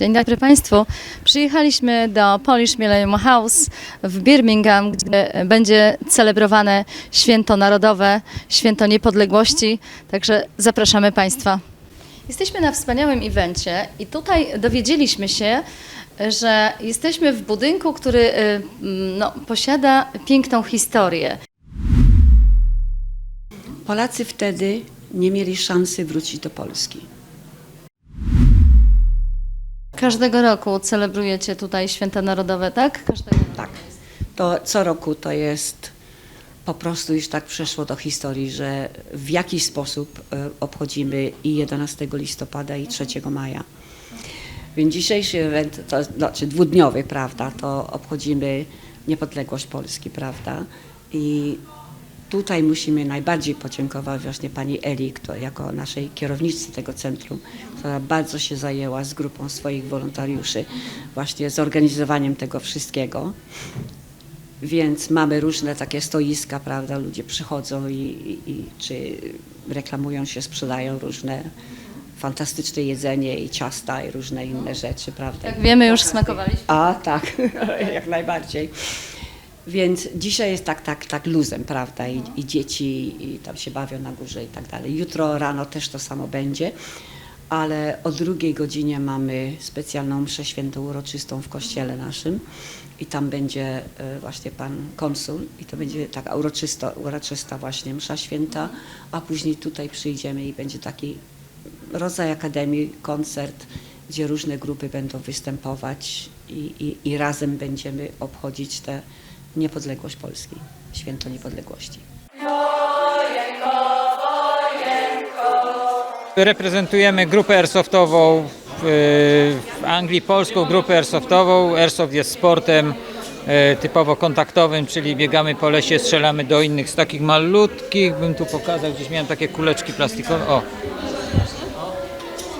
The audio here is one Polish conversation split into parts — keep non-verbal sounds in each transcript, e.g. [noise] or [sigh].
Dzień dobry Państwu. Przyjechaliśmy do Polish Millennium House w Birmingham, gdzie będzie celebrowane święto narodowe, święto niepodległości. Także zapraszamy Państwa. Jesteśmy na wspaniałym evencie i tutaj dowiedzieliśmy się, że jesteśmy w budynku, który y, no, posiada piękną historię. Polacy wtedy nie mieli szansy wrócić do Polski. Każdego roku celebrujecie tutaj święta narodowe, tak? Każdego Tak. To co roku to jest po prostu już tak przeszło do historii, że w jakiś sposób e, obchodzimy i 11 listopada i 3 maja. Więc dzisiejszy event, to znaczy dwudniowy, prawda, to obchodzimy niepodległość Polski, prawda? I tutaj musimy najbardziej podziękować właśnie pani Eli, kto, jako naszej kierowniczce tego centrum, która bardzo się zajęła z grupą swoich wolontariuszy właśnie zorganizowaniem tego wszystkiego. Więc mamy różne takie stoiska, prawda? Ludzie przychodzą i, i, i czy reklamują się, sprzedają różne fantastyczne jedzenie i ciasta i różne inne rzeczy, prawda? Jak wiemy, już smakowaliśmy. A, tak, [laughs] jak najbardziej. Więc dzisiaj jest tak, tak, tak luzem, prawda? I, I dzieci i tam się bawią na górze i tak dalej. Jutro rano też to samo będzie, ale o drugiej godzinie mamy specjalną mszę świętą uroczystą w kościele naszym i tam będzie e, właśnie pan konsul i to będzie taka uroczysta, uroczysta właśnie msza święta, a później tutaj przyjdziemy i będzie taki rodzaj akademii, koncert, gdzie różne grupy będą występować i, i, i razem będziemy obchodzić tę niepodległość Polski, święto niepodległości. Reprezentujemy grupę airsoftową w, Anglii, polską grupę airsoftową. Airsoft jest sportem e, typowo kontaktowym, czyli biegamy po lesie, strzelamy do innych z takich malutkich, bym tu pokazał, gdzieś miałem takie kuleczki plastikowe, o,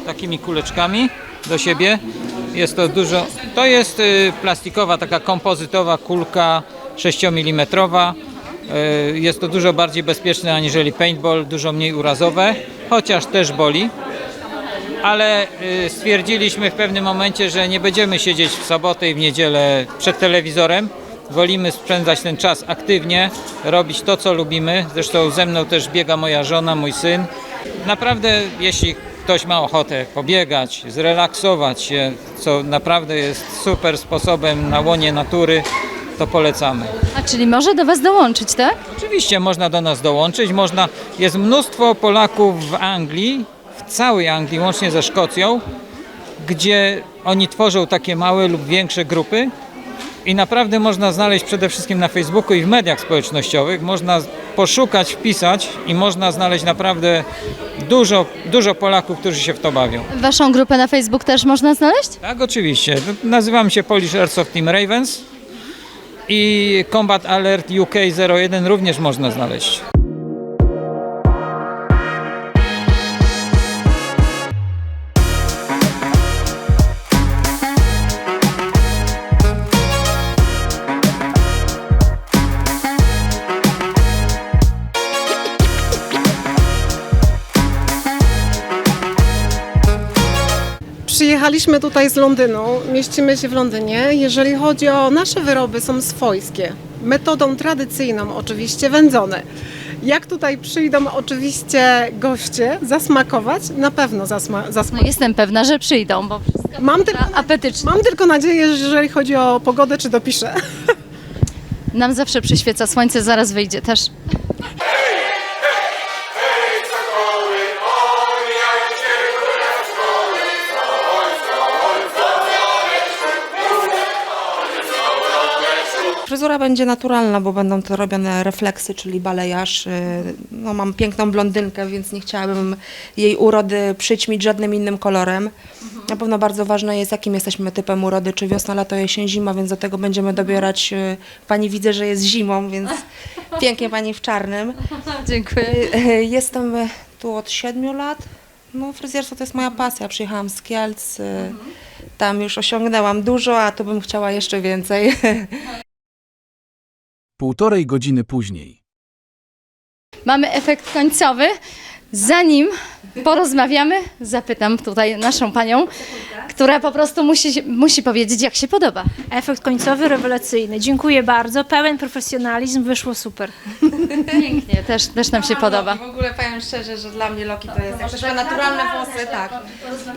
takimi kuleczkami do siebie. Jest to dużo, to jest y, plastikowa, taka kompozytowa kulka 6 mm. Jest to dużo bardziej bezpieczne aniżeli paintball, dużo mniej urazowe, chociaż też boli. Ale y, stwierdziliśmy w pewnym momencie, że nie będziemy siedzieć w sobotę i w niedzielę przed telewizorem. Wolimy spędzać ten czas aktywnie, robić to, co lubimy. Zresztą ze mną też biega moja żona, mój syn. Naprawdę, jeśli ktoś ma ochotę pobiegać, zrelaksować się, co naprawdę jest super sposobem na łonie natury, to polecamy. A czyli może do Was dołączyć, tak? Oczywiście można do nas dołączyć, można, jest mnóstwo Polaków w Anglii, w całej Anglii, łącznie ze Szkocją, gdzie oni tworzą takie małe lub większe grupy i naprawdę można znaleźć przede wszystkim na Facebooku i w mediach społecznościowych, można poszukać, wpisać i można znaleźć naprawdę dużo, dużo Polaków, którzy się w to bawią. Waszą grupę na Facebook też można znaleźć? Tak, oczywiście. Nazywam się Polish Airsoft Team Ravens i Combat Alert UK 01 również można znaleźć. Przyjechaliśmy tutaj z Londynu, mieścimy się w Londynie. Jeżeli chodzi o nasze wyroby, są swojskie. Metodą tradycyjną, oczywiście wędzone. Jak tutaj przyjdą oczywiście goście zasmakować, na pewno zasma- No zasmakować. jestem pewna, że przyjdą, bo wszystko Mam tylko, apetycznie. mam tylko nadzieję, że jeżeli chodzi o pogodę, czy dopiszę. Nam zawsze przyświeca słońce, zaraz wyjdzie też. Fryzura będzie naturalna, bo będą to robione refleksy, czyli balejarz. Y, No, mam piękną blondynkę, więc nie chciałabym jej urody przyćmić żadnym innym kolorem. Na pewno bardzo ważne jest, jakim jesteśmy typem urody, czy wiosna, lato, jesień, zima, więc do tego będziemy dobierać. y, Pani widzę, że jest zimą, więc [laughs] pięknie pani w czarnym. Dziękuję. Y, Jestem tu od siedmiu lat. No, fryzjerstwo to jest moja pasja. Przyjechałam z Kielc. Tam już osiągnęłam dużo, a tu bym chciała jeszcze więcej. Półtorej godziny później. Mamy efekt końcowy. Zanim porozmawiamy, zapytam tutaj naszą panią, która po prostu musi, musi powiedzieć, jak się podoba. Efekt końcowy rewelacyjny. Dziękuję bardzo. Pełen profesjonalizm, wyszło super. Pięknie, też, też nam się podoba. W ogóle powiem szczerze, że dla mnie Loki to jest jak ktoś ma naturalne włosy, tak.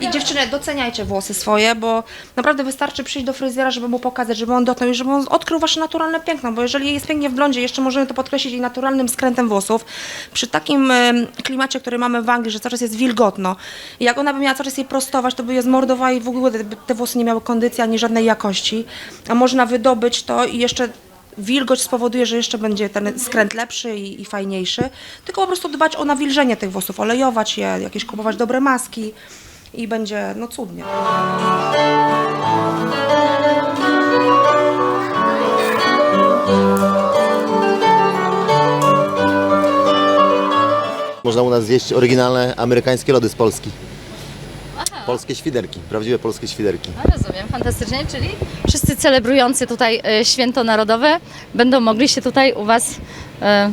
I dziewczyny, doceniajcie włosy swoje, bo naprawdę wystarczy przyjść do fryzjera, żeby mu pokazać, żeby on dotknął i żeby on odkrył wasze naturalne piękno, bo jeżeli jest pięknie w blondzie, jeszcze możemy to podkreślić i naturalnym skrętem włosów, przy takim klimacie, który mamy w Anglii, że cały czas jest wilgotno, i jak ona by miała cały czas je prostować, to by je zmordowała i w ogóle te, te włosy nie miały kondycji ani żadnej jakości, a można wydobyć to i jeszcze wilgoć spowoduje, że jeszcze będzie ten skręt lepszy i, i fajniejszy. Tylko po prostu dbać o nawilżenie tych włosów, olejować je, jakieś kupować dobre maski i będzie no cudnie. Można u nas zjeść oryginalne amerykańskie lody z Polski. Polskie świderki, prawdziwe polskie świderki. A, Rozumiem, fantastycznie, czyli wszyscy celebrujący tutaj e, święto narodowe będą mogli się tutaj u Was e,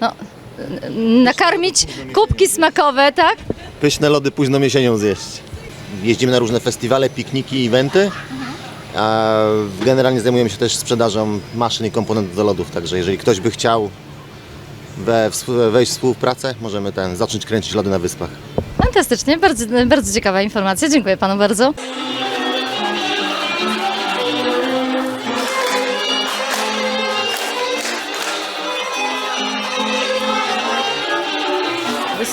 no, nakarmić, kubki smakowe, tak? Pyszne lody późną jesienią zjeść. Jeździmy na różne festiwale, pikniki, eventy. A generalnie zajmujemy się też sprzedażą maszyn i komponentów do lodów, także jeżeli ktoś by chciał we, wejść w współpracę, możemy ten, zacząć kręcić lody na wyspach. Fantastycznie, bardzo, bardzo ciekawa informacja, dziękuję Panu bardzo.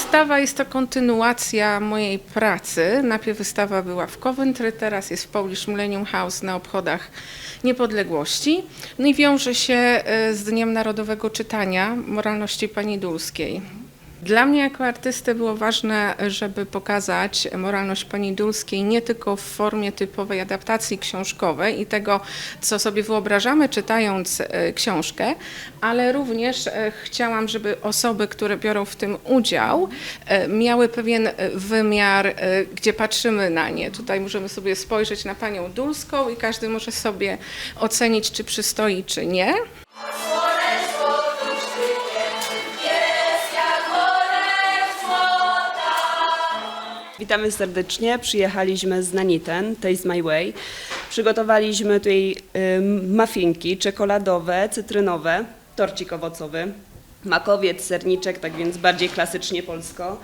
Wystawa jest to kontynuacja mojej pracy. Najpierw wystawa była w Coventry, teraz jest w Polish Millennium House na obchodach niepodległości. No i wiąże się e, z Dniem Narodowego Czytania Moralności Pani Dulskiej. Dla mnie jako artysty było ważne, żeby pokazać moralność pani Dulskiej nie tylko w formie typowej adaptacji książkowej i tego, co sobie wyobrażamy czytając e, książkę, ale również e, chciałam, żeby osoby, które biorą w tym udział, e, miały pewien wymiar, gdzie patrzymy na nie. Tutaj możemy sobie spojrzeć na panią Dulską i każdy może sobie ocenić, czy przystoi, czy nie. Witamy serdecznie. Przyjechaliśmy z Naniten, Taste My Way. Przygotowaliśmy tutaj ym, muffinki czekoladowe, cytrynowe, torcik owocowy, makowiec, serniczek, tak więc bardziej klasycznie polsko.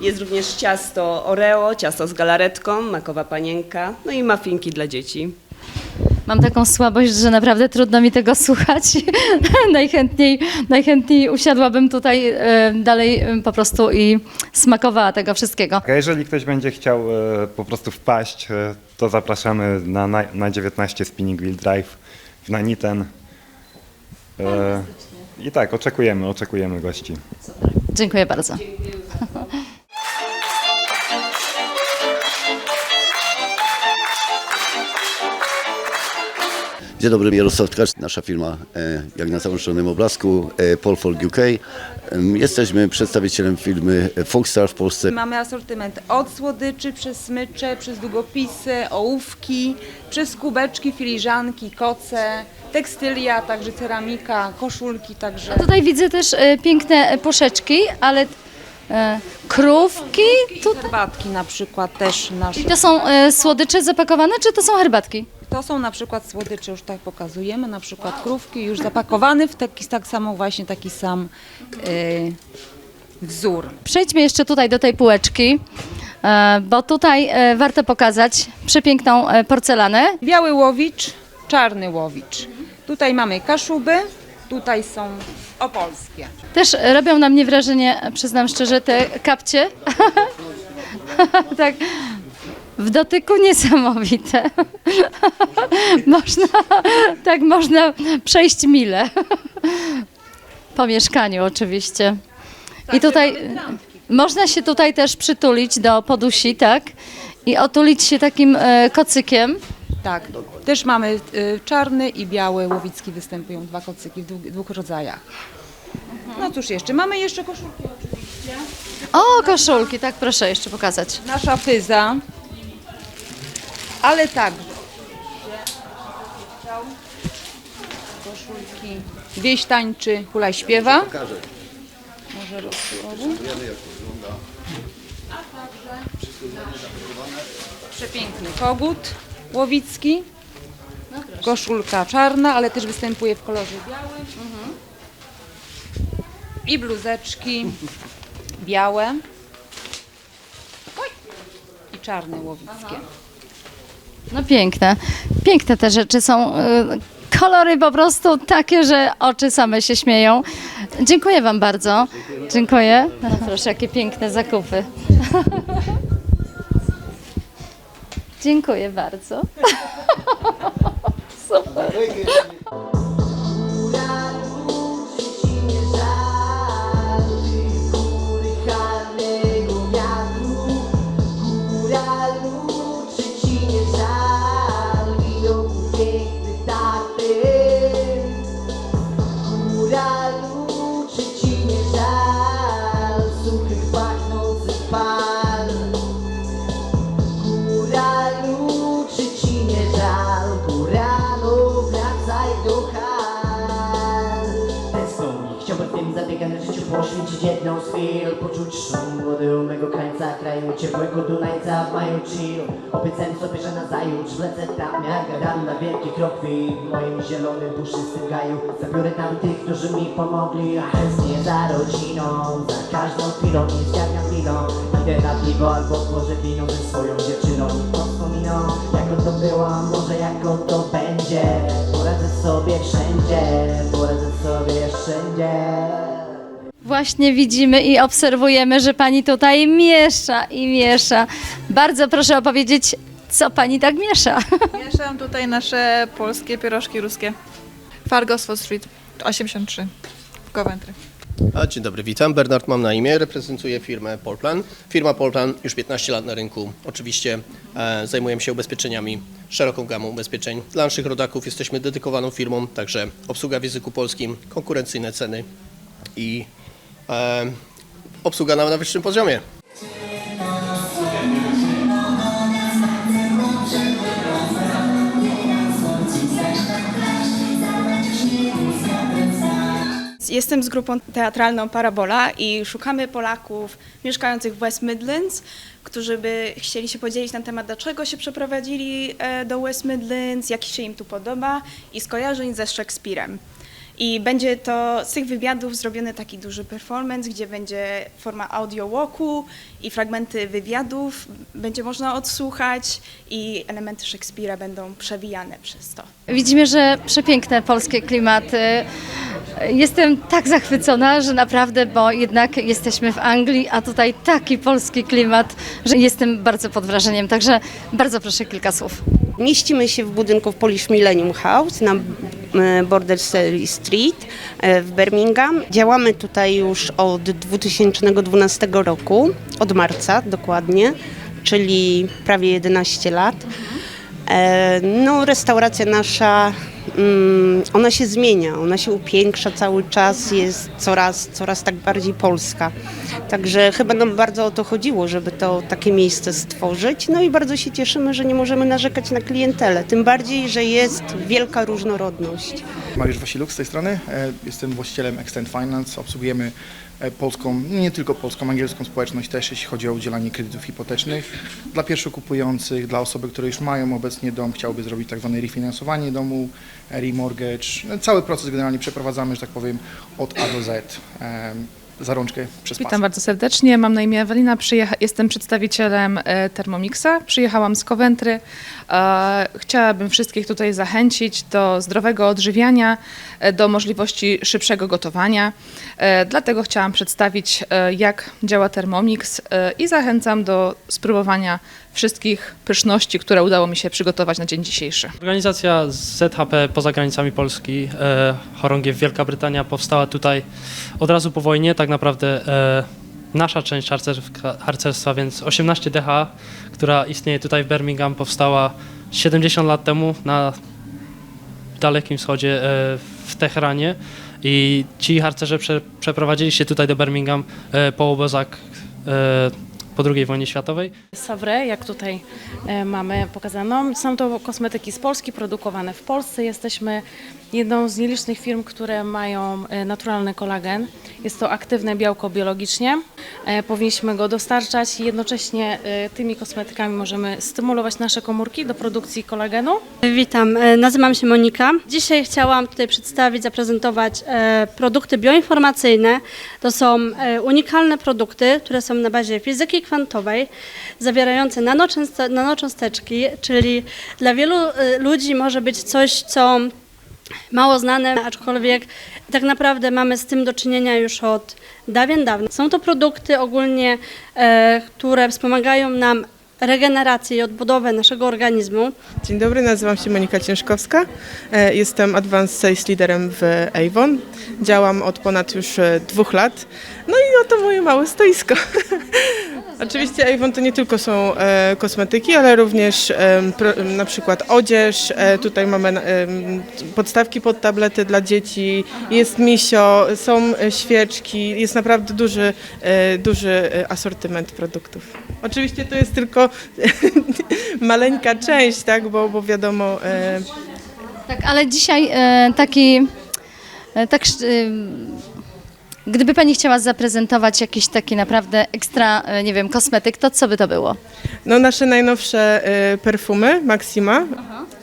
Jest również ciasto Oreo, ciasto z galaretką, makowa panienka, no i muffinki dla dzieci. Mam taką słabość, że naprawdę trudno mi tego słuchać. [laughs] najchętniej, najchętniej usiadłabym tutaj e, dalej e, po prostu i smakowała tego wszystkiego. A jeżeli ktoś będzie chciał e, po prostu wpaść, to zapraszamy na, na, na 19 Spinning Wheel Drive w Naniten. E, I tak, oczekujemy, oczekujemy gości. Dziękuję bardzo. [laughs] Dzień dobry, Jarosław Tkacz, nasza firma e, jak na załączonym obrazku e, Polfolk UK. Em, Jesteśmy przedstawicielem firmy Foxstar w Polsce. Mamy asortyment od słodyczy, przez smycze, przez długopisy, ołówki, przez kubeczki, filiżanki, koce, tekstylia, także ceramika, koszulki, także... Tutaj widzę też e, piękne puszeczki, ale e, krówki. I Tu, herbatki na przykład też nasze. to są e, słodycze zapakowane, czy to są herbatki? To są na przykład słodycze, już tak pokazujemy, na przykład krówki już zapakowane w taki, tak samo właśnie taki sam y, wzór. Przejdźmy jeszcze tutaj do tej półeczki, e, bo tutaj e, warto pokazać przepiękną e, porcelanę. Biały łowicz, czarny łowicz. Tutaj mamy kaszuby, tutaj są opolskie. Też robią na mnie wrażenie, przyznam szczerze, te kapcie. [laughs] tak. W dotyku niesamowite. [laughs] można, tak można przejść mile. po mieszkaniu oczywiście. I tutaj można się tutaj też przytulić do podusi, tak? I otulić się takim e, kocykiem. Tak, też mamy y, czarny i biały łowicki występują, dwa kocyki w dwóch, dwóch rodzajach. No cóż jeszcze, mamy jeszcze koszulki oczywiście. O, koszulki, tak proszę jeszcze pokazać. Nasza fyza, ale także koszulki Wieś tańczy, hulaj śpiewa. Może rozsłowu. Przepiękny kogut łowicki. Koszulka czarna, ale też występuje w kolorze białym. I bluzeczki białe. I czarne łowickie. No piękne. Piękne te rzeczy są. y, Kolory po prostu takie, że oczy same się śmieją. Dziękuję Wam bardzo. Dziękuję. No, proszę, jakie piękne zakupy. [laughs] Dziękuję bardzo. [laughs] Super. Tym zabiegane życiu poświęcić jedną z chwil Poczuć szum wody u mego krańca Kraju ciepłego Dunajca w maju chill Obiecałem sobie, że nazajutrz wlecę tam Jak gadam na wielki krok chwil W moim zielonym, puszystym gaju. Zabiorę tam tych, którzy mi pomogli A chętnie za rodziną Za każdą chwilą nie zgarniam chwilą. Idę na piwo albo tworzę wino ze swoją dziewczyną. Wspominą, jak to było, może jak to będzie. Poradzę sobie wszędzie, poradzę sobie wszędzie Właśnie widzimy i obserwujemy, że Pani tutaj miesza i miesza. Bardzo proszę opowiedzieć, co Pani tak miesza. Mieszam tutaj nasze polskie pierożki ruskie. Fargosford Street 83 w Coventry. A, dzień dobry, witam. Bernard mam na imię, reprezentuję firmę Polplan. Firma Polplan już 15 lat na rynku. Oczywiście e, zajmujemy się ubezpieczeniami, szeroką gamą ubezpieczeń. Dla naszych rodaków jesteśmy dedykowaną firmą, także obsługa w języku polskim, konkurencyjne ceny i obsługa na, na wyższym poziomie. Jestem z grupą teatralną Parabola i szukamy Polaków mieszkających w West Midlands, którzy by chcieli się podzielić na temat, dlaczego się przeprowadzili e, do West Midlands, jak się im tu podoba i skojarzeń ze Szekspirem. I będzie to z tych wywiadów zrobiony taki duży performance, gdzie będzie forma audio walku i fragmenty wywiadów będzie można odsłuchać i elementy Szekspira będą przewijane przez to. Widzimy, że przepiękne polskie klimaty. Jestem tak zachwycona, że naprawdę, bo jednak jesteśmy w Anglii, a tutaj taki polski klimat, że jestem bardzo pod wrażeniem. Także bardzo proszę kilka słów. Mieścimy się w budynku w Polish Millennium House na e, Bordersell Street e, w Birmingham. Działamy tutaj już od 2012 roku, od marca dokładnie, czyli prawie 11 lat. E, No, restauracja nasza, ona się zmienia, ona się upiększa cały czas, jest coraz, coraz tak bardziej polska. Także chyba nam bardzo o to chodziło, żeby to takie miejsce stworzyć. No i bardzo się cieszymy, że nie możemy narzekać na klientelę, tym bardziej, że jest wielka różnorodność. Mariusz Wasiluk z tej strony. E, Jestem właścicielem Extend Finance. Obsługujemy e, polską, nie tylko polską, angielską społeczność też, jeśli chodzi o udzielanie kredytów hipotecznych dla pierwszokupujących, dla osoby, które już mają obecnie dom, chciałyby zrobić tak zwane refinansowanie domu, remortgage. No, Cały proces generalnie przeprowadzamy, że tak powiem, od A do Z. Za rączkę przez pas. Witam bardzo serdecznie. Mam na imię Ewelina. Przyjecha- jestem przedstawicielem e, Thermomixa. Przyjechałam z Coventry. E, Chciałabym wszystkich tutaj zachęcić do zdrowego odżywiania, e, do możliwości szybszego gotowania. Dlatego chciałam przedstawić, jak działa Thermomix i zachęcam do spróbowania wszystkich pyszności, które udało mi się przygotować na dzień dzisiejszy. Organizacja ZHP poza granicami Polski, e, chorągiew Wielka Brytania powstała tutaj od razu po wojnie, tak naprawdę e, nasza część harcerstwa, więc 18 DH, która istnieje tutaj w Birmingham, powstała 70 lat temu na Dalekim Wschodzie, e, w Teheranie i ci harcerze prze, przeprowadzili się tutaj do Birmingham e, po obozach e, po II wojnie światowej. Savre, jak tutaj e, mamy pokazaną. Są to kosmetyki z Polski, produkowane w Polsce. Jesteśmy jedną z nielicznych firm, które mają e, naturalny kolagen. Jest to aktywne białko biologicznie. E, Powinniśmy go dostarczać i jednocześnie tymi kosmetykami możemy stymulować nasze komórki do produkcji kolagenu. Witam, nazywam się Monika. Dzisiaj chciałam tutaj przedstawić, zaprezentować produkty bioinformacyjne. To są unikalne produkty, które są na bazie fizyki kwantowej, zawierające nanoczęste, nanocząsteczki, czyli dla wielu e, ludzi może być coś, co mało znane, aczkolwiek tak naprawdę mamy z tym do czynienia już od dawien dawna. Są to produkty ogólnie, e, które wspomagają nam regenerację i odbudowę naszego organizmu. Dzień dobry, nazywam się Monika Ciężkowska. E, Jestem Advanced Sales Leaderem w Avon. Działam od ponad już e, dwóch lat. No i oto moje małe stoisko. [laughs] Oczywiście Avon to nie tylko są e, kosmetyki, ale również em, pro, na przykład odzież. E, tutaj mamy em, podstawki pod tablety dla dzieci, jest misio, są e, świeczki, jest naprawdę duży, e, duży e, asortyment produktów. Oczywiście to jest tylko [laughs] maleńka część, tak, bo, bo wiadomo... E, Tak, ale dzisiaj e, taki, e, tak, e, gdyby Pani chciała zaprezentować jakiś taki naprawdę ekstra, e, nie wiem, kosmetyk, to co by to było? No nasze najnowsze e, perfumy Maxima.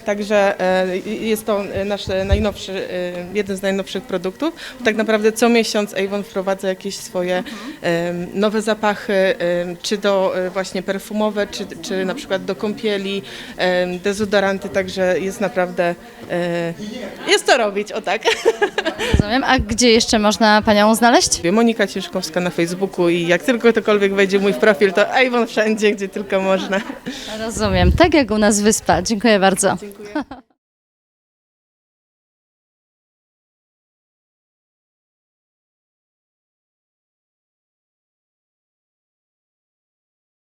Także e, jest to nasz najnowszy, e, jeden z najnowszych produktów. Tak naprawdę co miesiąc Avon wprowadza jakieś swoje e, nowe zapachy, czy do e, właśnie perfumowe, czy, czy na przykład do kąpieli, dezodoranty, także jest naprawdę, jest to robić, o tak. [laughs] Rozumiem. A gdzie jeszcze można Panią znaleźć? Monika Ciężkowska na Facebooku i jak tylko ktokolwiek wejdzie mój profil, to Avon wszędzie, gdzie tylko można. Rozumiem. Tak jak u nas wyspa. Dziękuję bardzo. 不认